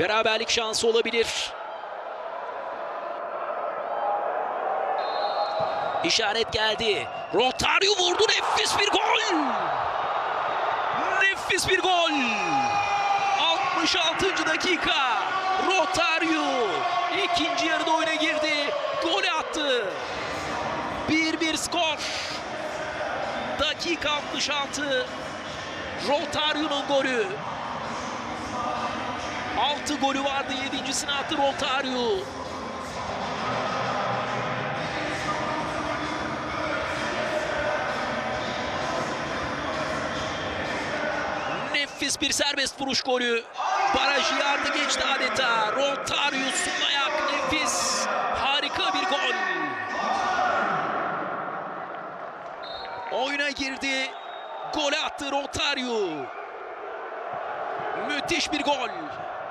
Beraberlik şansı olabilir. İşaret geldi. Rotario vurdu. Nefis bir gol. Nefis bir gol. 66. dakika. Rotario ikinci yarıda oyuna girdi. Golü attı. 1-1 skor. Dakika 66. Rotario'nun golü. 6 golü vardı. 7.sini attı Rotario. Nefis bir serbest vuruş golü. Barajı yardı geçti adeta. Rotario sol ayak nefis. Harika bir gol. Oyuna girdi. Gol attı Rotario. Müthiş bir gol.